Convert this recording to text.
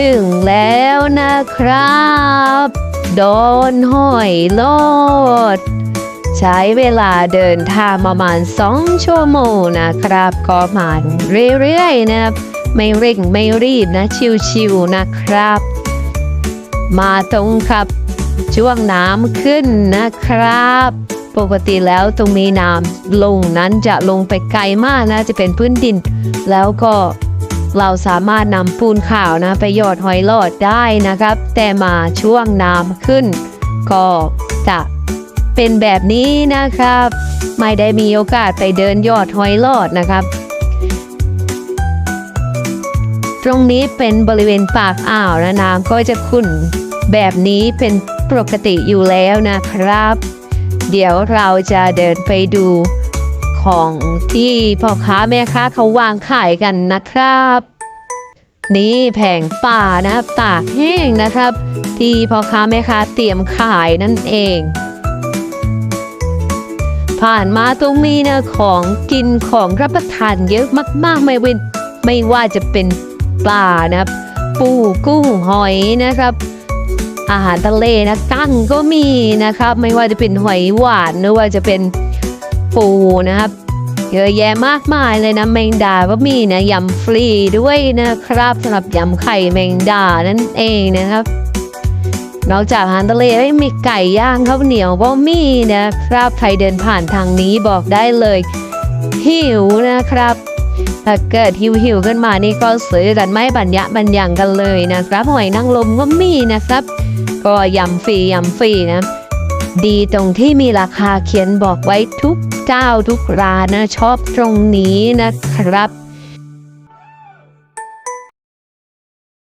ถึงแล้วนะครับโดนห้อยโลด ใช้เวลาเดินทางประมาณสองชั่วโมงนะครับ ก็มาเรื่อยๆนะไม่เร่งไม่รีบนะชิวๆนะครับ มาตรงครับช่วงน้ำขึ้นนะครับ ปกติแล้วตรงนี้น้ำลงนั้นจะลงไปไกลมากนะจะเป็นพื้นดิน แล้วก็ เราสามารถนำปูนขาวนะไปหยอดหอยหลอดได้นะครับ แต่มาช่วงน้ำขึ้น ก็จะเป็นแบบนี้นะครับ ไม่ได้มีโอกาสไปเดินยอดหอยหลอดนะครับ ตรงนี้เป็นบริเวณปากอ่าวนะน้ำก็จะขุ่นแบบนี้เป็นปกติอยู่แล้วนะครับ เดี๋ยวเราจะเดินไปดู ของที่พ่อค้าแม่ค้าเขาวางขายกันนะครับ นี่แผงป่านะครับตากแห้งนะครับ ที่พ่อค้าแม่ค้าเตรียมขายนั่นเอง ผ่านมาตรงนี้นะของกินของรับประทานเยอะมากๆไม่เว้นไม่ว่าจะเป็นปลานะครับ ปูกุ้งหอยนะครับอาหารทะเลนะกั้งก็มีนะครับ ไม่ว่าจะเป็นหอยหวานหรือว่าจะเป็น ปูนะครับ เยอะแยะมากมายเลยนะแมงดาก็มีนะยำฟรีด้วยนะครับสำหรับยำไข่แมงดานั่นเองนะครับนอกจากอาหารทะเลไม่มีไก่ย่างข้าวเหนียวก็มีนะครับใครเดินผ่านทางนี้บอกได้เลย หิวนะครับถ้าเกิดหิวหิวขึ้นมานี่ก็ซื้อกันไม่บัญญะบัญญังกันเลยนะครับหอยนางรมก็มีนะครับ ก็ยำฟรียำฟรีนะ ดีตรงที่มีราคาเขียนบอกไว้ทุก เจ้าทุกร้านนะชอบตรงนี้นะครับ